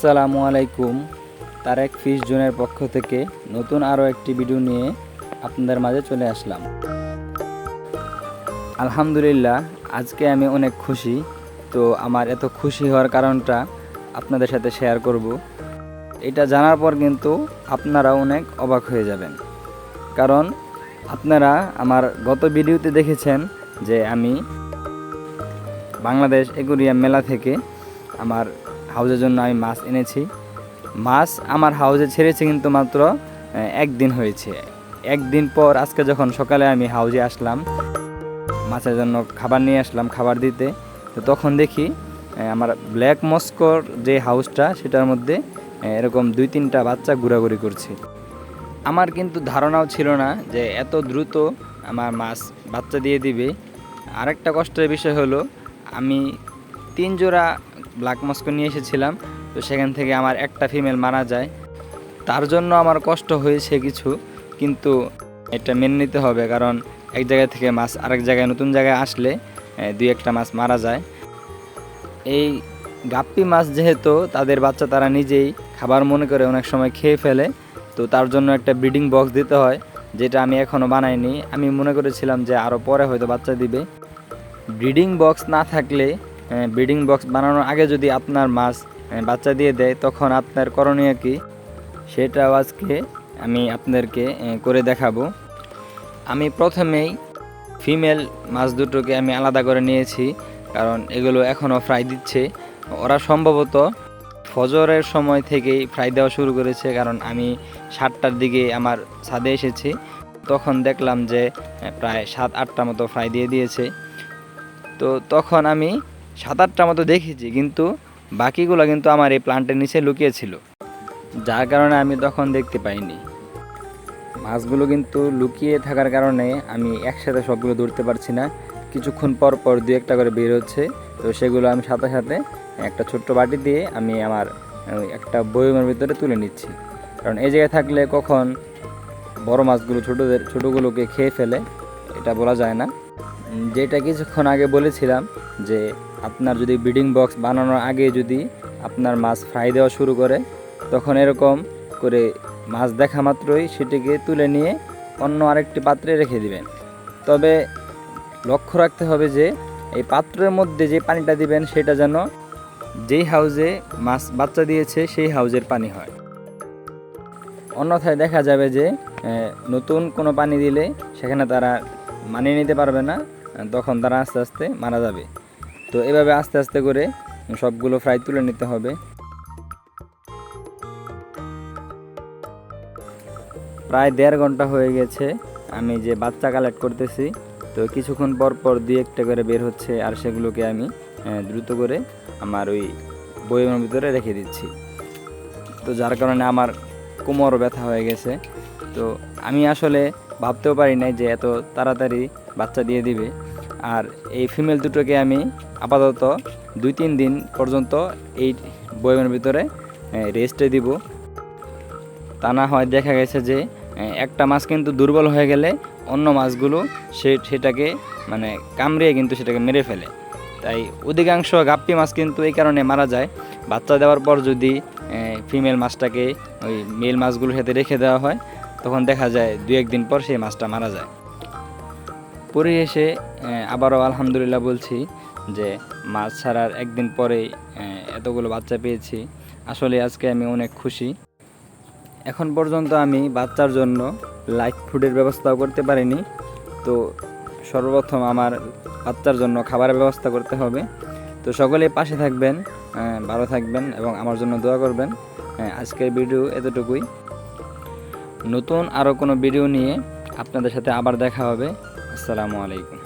আসসালামু আলাইকুম। তারেক ফিশ জোনের পক্ষ থেকে নতুন আরও একটি ভিডিও নিয়ে আপনাদের মাঝে চলে আসলাম। আলহামদুলিল্লাহ, আজকে আমি অনেক খুশি। তো আমার এত খুশি হওয়ার কারণটা আপনাদের সাথে শেয়ার করব। এটা জানার পর কিন্তু আপনারা অনেক অবাক হয়ে যাবেন। কারণ আপনারা আমার গত ভিডিওতে দেখেছেন যে আমি বাংলাদেশ একুরিয়াম মেলা থেকে আমার হাউজের জন্য আমি মাছ এনেছি। মাছ আমার হাউজে ছেড়েছে কিন্তু মাত্র একদিন হয়েছে। একদিন পর আজকে যখন সকালে আমি হাউজে আসলাম, মাছের জন্য খাবার নিয়ে আসলাম, খাবার দিতে, তো তখন দেখি আমার ব্ল্যাক মস্কোর যে হাউসটা সেটার মধ্যে এরকম দুই তিনটা বাচ্চা ঘোরাঘুরি করছে। আমার কিন্তু ধারণাও ছিল না যে এত দ্রুত আমার মাছ বাচ্চা দিয়ে দিবে। আরেকটা কষ্টের বিষয় হলো, আমি তিন জোড়া ব্ল্যাক মস্কো নিয়ে এসেছিলাম। তো সেখান থেকে আমার একটা ফিমেল মারা যায়। তার জন্য আমার কষ্ট হয়েছে কিছু, কিন্তু এটা মেনে নিতে হবে কারণ এক জায়গা থেকে মাছ আরেক জায়গায়, নতুন জায়গায় আসলে দুই একটা মাছ মারা যায়। এই গাপ্পি মাছ যেহেতু তাদের বাচ্চা তারা নিজেই খাবার মনে করে অনেক সময় খেয়ে ফেলে, তো তার জন্য একটা ব্রিডিং বক্স দিতে হয়, যেটা আমি এখনও বানাইনি। আমি মনে করেছিলাম যে আরও পরে হয়তো বাচ্চা দিবে। ব্রিডিং বক্স না থাকলে ব্রিডিং বক্স বানানোর আগে যদি আপনার মাছ বাচ্চা দিয়ে দেয়, তখন আপনার করণীয় কি? সেটাও আজকে আমি আপনাদেরকে করে দেখাবো। আমি প্রথমেই ফিমেল মাছ দুটোকে আমি আলাদা করে নিয়েছি, কারণ এগুলো এখনও ফ্রাই দিচ্ছে। ওরা সম্ভবত ফজরের সময় থেকেই ফ্রাই দেওয়া শুরু করেছে, কারণ আমি সাতটার দিকে আমার ছাদে এসেছি। তখন দেখলাম যে প্রায় সাত, আটটা মতো ফ্রাই দিয়ে দিয়েছে। তো তখন আমি সাত আটটা মতো দেখেছি, কিন্তু বাকিগুলো কিন্তু আমার এই প্লান্টের নিচে লুকিয়েছিল। যার কারণে আমি তখন দেখতে পাইনি। মাছগুলো কিন্তু লুকিয়ে থাকার কারণে আমি একসাথে সবগুলো ধরতে পারছি না। কিছুক্ষণ পর পর দু একটা করে বের হচ্ছে, তো সেগুলো আমি সাথে সাথে একটা ছোট্ট বাটি দিয়ে আমি আমার একটা বয়মের ভিতরে তুলে নিচ্ছি। কারণ এই জায়গায় থাকলে কখন বড় মাছগুলো ছোটোদের, ছোটোগুলোকে খেয়ে ফেলে, এটা বলা যায় না। যেটা কিছুক্ষণ আগে বলেছিলাম যে আপনার যদি ব্রিডিং বক্স বানানোর আগে যদি আপনার মাছ ফ্রাই দেওয়া শুরু করে, তখন এরকম করে মাছ দেখা মাত্রই সেটিকে তুলে নিয়ে অন্য আরেকটি পাত্রে রেখে দিবেন। তবে লক্ষ্য রাখতে হবে যে, এই পাত্রের মধ্যে যে পানিটা দিবেন, সেটা যেন যেই হাউজে মাছ বাচ্চা দিয়েছে, সেই হাউজের পানি হয়। অন্যথায় দেখা যাবে যে নতুন কোনো পানি দিলে সেখানে তারা মানিয়ে নিতে পারবে না, তখন তারা আস্তে আস্তে মারা যাবে। তো এভাবে আস্তে আস্তে করে সবগুলো ফ্রাই তুলে নিতে হবে। প্রায় দেড় ঘণ্টা হয়ে গেছে, আমি যে বাচ্চা কালেক্ট করতেছি, তো কিছুক্ষণ পর পর দুই একটা করে বের হচ্ছে আর সেগুলোকে আমি দ্রুত করে আমার ওই বইয়ের ভিতরে রেখে দিচ্ছি। তো যার কারণে আমার কোমর ব্যথা হয়ে গেছে। তো আমি আসলে ভাবতেও পারি নাই যে এত তাড়াতাড়ি বাচ্চা দিয়ে দিবে। আর এই ফিমেল দুটোকে আমি আপাতত দুই তিন দিন পর্যন্ত এই বইয়ের ভিতরে রেস্টে দিব। তা না হয় দেখা গেছে যে একটা মাছ কিন্তু দুর্বল হয়ে গেলে অন্য মাছগুলো সেটাকে মানে কামড়িয়ে কিন্তু সেটাকে মেরে ফেলে। তাই অধিকাংশ গাপ্পি মাছ কিন্তু এই কারণে মারা যায়। বাচ্চা দেওয়ার পর যদি ফিমেল মাছটাকে ওই মেল মাছগুলোর সাথে রেখে দেওয়া হয়, তখন দেখা যায় দু একদিন পর সেই মাছটা মারা যায়। পরিশেষে আহ, আবারও আলহামদুলিল্লাহ বলছি যে মাছ ছাড়ার একদিন পরেই এতগুলো বাচ্চা পেয়েছি। আসলে আজকে আমি অনেক খুশি। এখন পর্যন্ত আমি বাচ্চার জন্য লাইট ফুডের ব্যবস্থাও করতে পারিনি। তো সর্বপ্রথম আমার বাচ্চার জন্য খাবারের ব্যবস্থা করতে হবে। তো সকলেই পাশে থাকবেন ভালো থাকবেন এবং আমার জন্য দোয়া করবেন। আজকের ভিডিও এতটুকুই। নতুন আরও কোনো ভিডিও নিয়ে আপনাদের সাথে আবার দেখা হবে। আসসালামু আলাইকুম।